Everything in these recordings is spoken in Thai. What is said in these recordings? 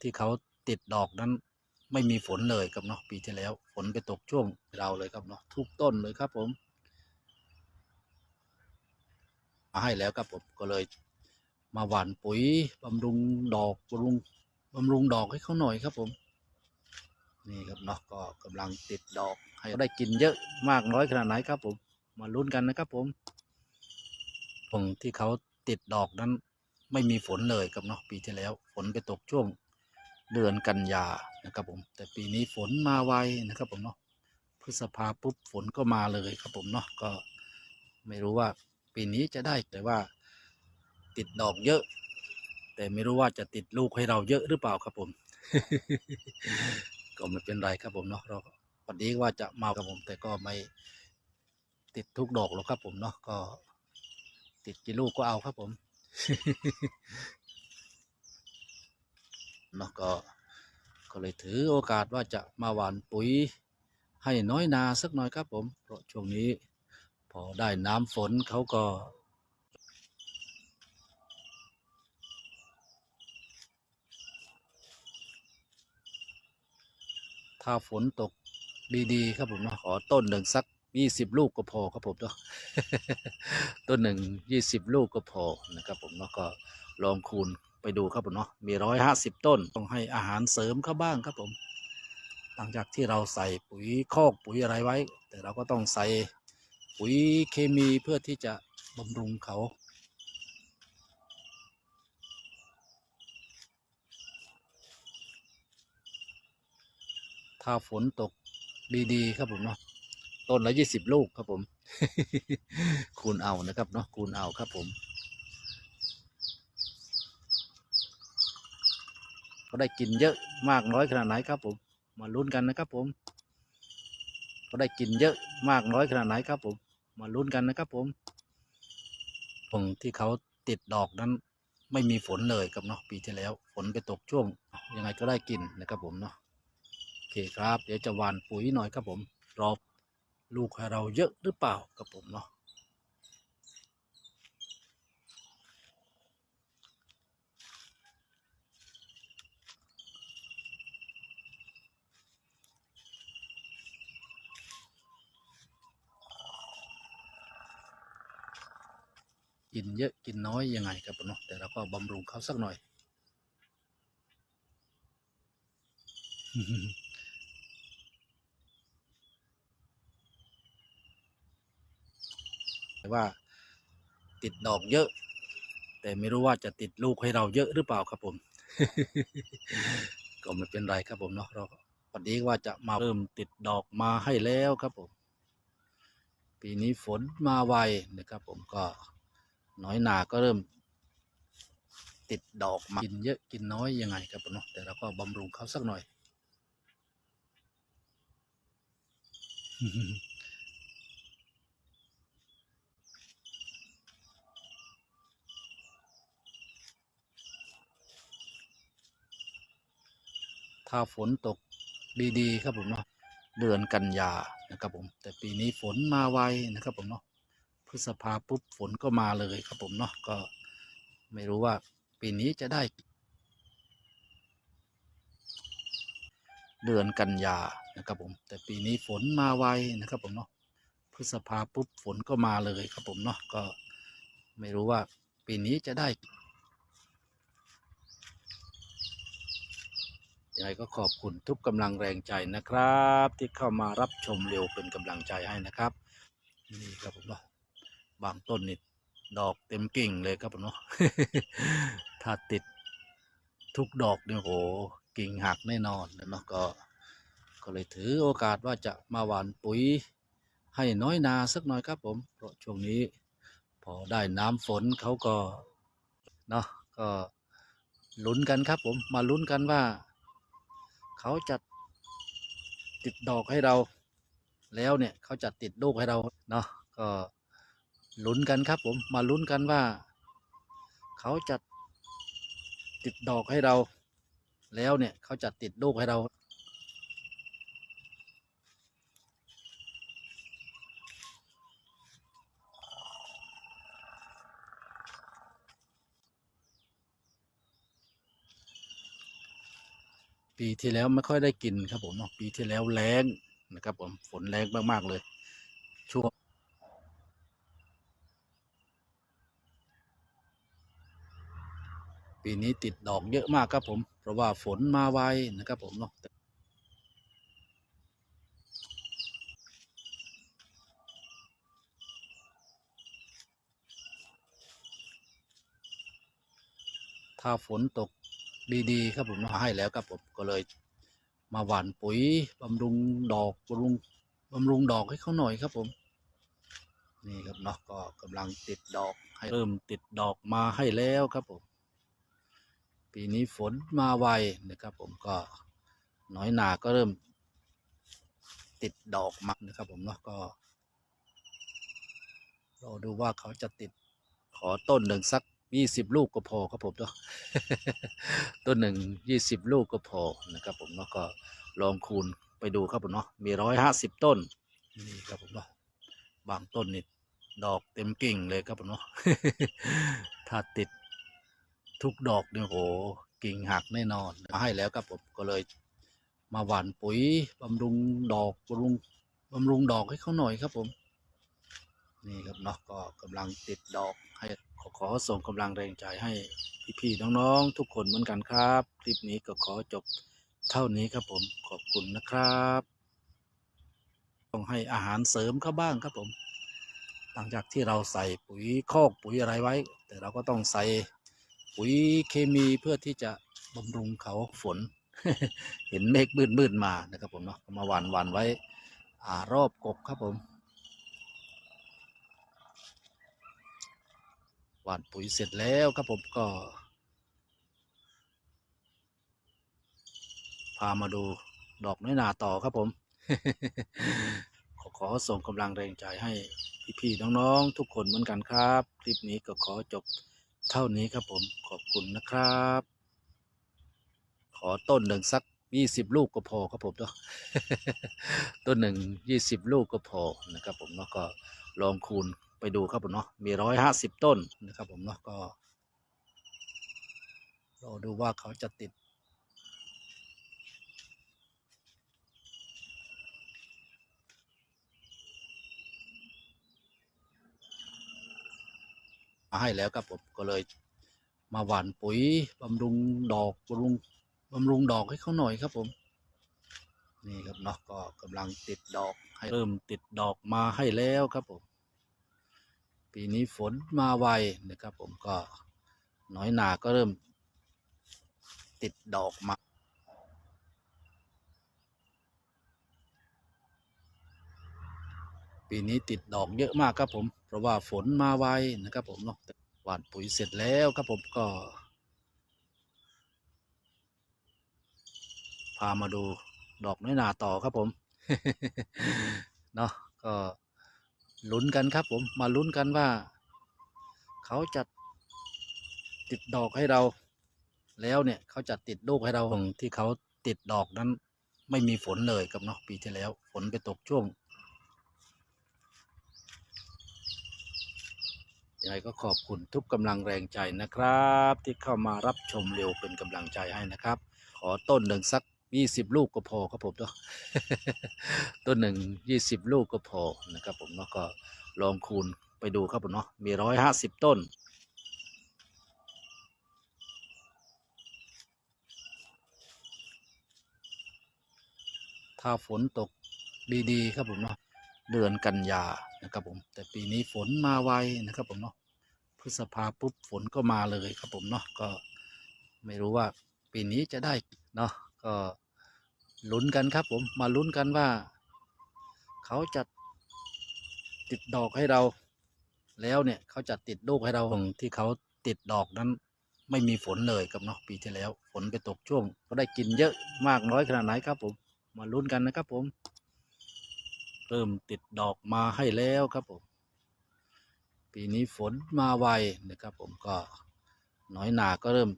ที่เขาติดดอกนั้น ไม่มีฝนเลยครับเนาะปีที่แล้ว ฝนไปตกช่วงเราเลยครับเนาะทุกต้นเลยครับผมมาให้แล้วครับผมก็เลย มาหว่านปุ๋ยบำรุงดอกบำรุงบำรุงดอกให้เขาหน่อยครับผม นี่ครับเนาะก็กำลังติดดอก ให้ได้กินเยอะมากน้อยขนาดไหนครับผม มาลุ้นกันนะครับผมตรงที่เขาติดดอกนั้น ไม่มีฝนเลยครับเนาะปีที่แล้ว ฝนไปตกช่วง เดือนกันยานะครับผม แต่ปีนี้ฝนมาไวนะครับผมเนาะพฤษภาปุ๊บฝนก็มาเลยครับผมเนาะก็ไม่รู้ว่าปีนี้จะได้แต่ว่าติดดอกเยอะ แต่ไม่รู้ว่าจะติดลูกให้เราเยอะหรือเปล่าครับผม ก็ไม่เป็นไรครับผมเนาะเราวันนี้ว่าจะมาครับผม แต่ก็ไม่ติดทุกดอกหรอกครับผมเนาะก็ ติดกี่ลูกก็เอาครับผม เนาะก็ก็เลยถือโอกาสว่าจะมาหว่านปุ๋ยให้น้อยนาสักหน่อยครับผมเพราะช่วงนี้พอได้น้ำฝนเขาก็ถ้าฝนตกดีๆ ครับผมนะขอต้นหนึ่งสักยี่สิบลูกก็พอครับผมเนาะต้นหนึ่งยี่สิบลูกก็พอนะครับผมเนาะก็ลองคูณ ไปดูครับผมเนาะมีร้อยห้าสิบต้น ต้องให้อาหารเสริมเขาบ้างครับผม หลังจากที่เราใส่ปุ๋ยคอกปุ๋ยอะไรไว้ แต่เราก็ต้องใส่ปุ๋ยเคมีเพื่อที่จะบำรุงเขาถ้าฝนตกดีๆ ครับผมเนาะต้นละยี่สิบลูกครับผม คูณเอานะครับเนาะคูณเอาครับผม ก็ได้กินเยอะมากน้อยขนาดไหนครับผม มาลุ้นกันนะครับผม ก็ได้กินเยอะมากน้อยขนาดไหนครับผม มาลุ้นกันนะครับผมตรงที่เขาติดดอกนั้น ไม่มีฝนเลยครับเนาะปีที่แล้ว ฝนไปตกช่วง ยังไงก็ได้กินนะครับผมเนาะโอเคครับ เดี๋ยวจะหว่านปุ๋ยหน่อยครับผมรอบลูกให้เราเยอะหรือเปล่าครับผมเนาะ กินเยอะกินน้อยยังไงครับผมเนาะแต่เราก็บำรุงเขาสักหน่อย แต่ว่าติดดอกเยอะ แต่ไม่รู้ว่าจะติดลูกให้เราเยอะหรือเปล่าครับผม ก็ไม่เป็นไรครับผมเนาะเราวันนี้ว่าจะมาเริ่มติดดอกมาให้แล้วครับผม ปีนี้ฝนมาไวนะครับผมก็ น้อยหนาก็เริ่ม ติดดอกมากินเยอะกินน้อยยังไงครับผมเนาะแต่เราก็บำรุงเขาสักหน่อย ถ้าฝนตกดี ๆ ครับผมเนาะเดือนกันยานะครับผม แต่ปีนี้ฝนมาไวนะครับผมเนาะ พฤษภาปุ๊บฝนก็มาเลยครับผมเนาะก็ไม่รู้ว่าปีนี้จะได้ เดือนกันยานะครับผม แต่ปีนี้ฝนมาไวนะครับผมเนาะพฤษภาปุ๊บฝนก็มาเลยครับผมเนาะก็ไม่รู้ว่าปีนี้จะได้ยังไงก็ขอบคุณทุกกำลังแรงใจนะครับ ที่เข้ามารับชมเร็วเป็นกำลังใจให้นะครับ นี่ครับผมเนาะ บางต้นนี่ดอกเต็มกิ่งเลยครับผมเนาะถ้าติดทุกดอกเนี่ยโหกิ่งหักแน่นอนเนาะก็ก็เลยถือโอกาสว่าจะมาหว่านปุ๋ยให้น้อยนาสักหน่อยครับผมเพราะช่วงนี้ พอได้น้ำฝนเขาก็เนาะก็ลุ้นกันครับผมมาลุ้นกันว่า เขาจะติดดอกให้เรา แล้วเนี่ยเขาจะติดลูกให้เราเนาะก็ ลุ้นกันครับ ผมมาลุ้นกันว่า เขาจะติดดอกให้เรา แล้วเนี่ยเขาจะติดลูกให้เราปีที่แล้วไม่ค่อยได้กินครับผมปีที่แล้วแล้งนะครับผมฝนแรงมาก ๆ เลยช่วง ปีนี้ติดดอกเยอะมากครับผม เพราะว่าฝนมาไวนะครับผมเนาะถ้าฝนตกดีๆ ครับผมเนาให้แล้วครับผมก็เลยมาหว่านปุ๋ยบำรุงดอกบำรุงบำรุงดอกให้เขาหน่อยครับผม นี่ครับเนาะก็กำลังติดดอกให้เริ่มติดดอกมาให้แล้วครับผม ปีนี้ฝนมาไวนะครับ ผมก็น้อยหนาก็เริ่ม ติดดอกมานะครับ ผมเนาะก็รอดูว่าเขาจะติดขอต้นหนึ่งสักยี่สิบลูกก็พอครับผมเนาะต้นหนึ่งยี่สิบลูกก็พอนะครับ ผมเนาะก็ลองคูณไปดูครับผมเนาะมีร้อยห้าสิบต้นนี่ครับผมเนาะบางต้นนี่ดอกเต็มกิ่งเลยครับผมเนาะถ้าติด ทุกดอกเนี่ยโหกิ่งหักแน่นอนมาให้แล้วครับผมก็เลยมาหว่านปุ๋ยบำรุงดอกบำรุงบำรุงดอกให้เขาหน่อยครับผมนี่ครับเนาะก็กำลังติดดอกให้ขอขอส่งกำลังแรงใจให้พี่ๆน้องๆทุกคนเหมือนกันครับ คลิปนี้ก็ขอจบเท่านี้ครับผมขอบคุณนะครับ ต้องให้อาหารเสริมเขาบ้างครับผม หลังจากที่เราใส่ปุ๋ยคอกปุ๋ยอะไรไว้ แต่เราก็ต้องใส่ ปุ๋ยเคมีเพื่อที่จะบำรุงเขาฝน เห็นเมฆมืดๆมานะครับผมเนาะมาหวานหวานไว้อ่ารอบกกครับผมหว่านปุ๋ยเสร็จแล้วครับผมก็ พามาดูดอกน้อยนาต่อครับผม ขอขอส่งกำลังแรงใจให้พี่ๆน้องๆทุกคนเหมือนกันครับ คลิปนี้ก็ขอจบ เท่านี้ครับผมขอบคุณนะครับ ขอต้นหนึ่งสักยี่สิบลูกก็พอครับผมเนาะต้นหนึ่งยี่สิบลูกก็พอนะครับ ผมเนาะก็ลองคูณไปดูครับผมเนาะมีร้อยห้าสิบต้นนะครับ ผมเนาะก็รอดูว่าเขาจะติด มาให้แล้วครับผมก็เลยมาหว่านปุ๋ยบำรุงดอกบำรุงบำรุงดอกให้เขาหน่อยครับผมนี่ครับเนาะก็กำลังติดดอกให้เริ่มติดดอกมาให้แล้วครับผม ปีนี้ฝนมาไวนะครับผมก็น้อยหนาก็เริ่ม ติดดอกมาปีนี้ติดดอกเยอะมากครับผม เพราะว่าฝนมาไวนะครับผมเนาะหว่านปุ๋ยเสร็จแล้วครับผมก็ พามาดูดอกน้อยนาต่อครับผมเนาะก็ลุ้นกันครับผมมาลุ้นกันว่า เขาจะติดดอกให้เรา แล้วเนี่ยเขาจะติดลูกให้เราที่เขาติดดอกนั้น ไม่มีฝนเลยครับเนาะปีที่แล้ว ฝนไปตกช่วง ยังไงก็ขอบคุณทุกกำลังแรงใจนะครับ ที่เข้ามารับชมเร็วเป็นกำลังใจให้นะครับ ขอต้นหนึ่งสักยี่สิบลูกก็พอครับผมเนาะต้นหนึ่งยี่สิบลูกก็พอนะครับ ผมเนาะก็ลองคูณไปดูครับผมเนาะมีร้อยห้าสิบต้นถ้าฝนตกดี ๆ ครับผมเนาะ เดือนกันยานะครับผม แต่ปีนี้ฝนมาไวนะครับผมเนาะพฤษภาปุ๊บฝนก็มาเลยครับผมเนาะก็ไม่รู้ว่าปีนี้จะได้เนาะก็ลุ้นกันครับผมมาลุ้นกันว่า เขาจะติดดอกให้เรา แล้วเนี่ยเขาจะติดลูกให้เราที่เขาติดดอกนั้น ไม่มีฝนเลยครับเนาะปีที่แล้ว ฝนไปตกช่วง ก็ได้กินเยอะมากน้อยขนาดไหนครับผม มาลุ้นกันนะครับผม เริ่มติดดอกมาให้แล้วครับผม ปีนี้ฝนมาไวนะครับ ผมก็น้อยหนาก็เริ่ม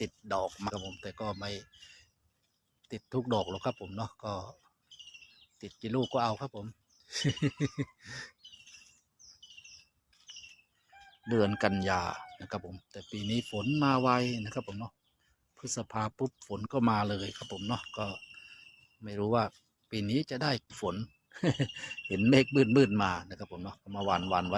ติดดอกมาครับผม แต่ก็ไม่ติดทุกดอกหรอกครับ ผมเนาะก็ติดกี่ลูกก็เอาครับผม เดือนกันยานะครับ ผม แต่ปีนี้ฝนมาไวนะครับ ผมเนาะพฤษภาปุ๊บฝนก็มาเลยครับ ผมเนาะก็ไม่รู้ว่า ปีนี้จะได้ฝน เห็นเมฆมืดๆมานะครับผมเนาะมาหวานหวานไว้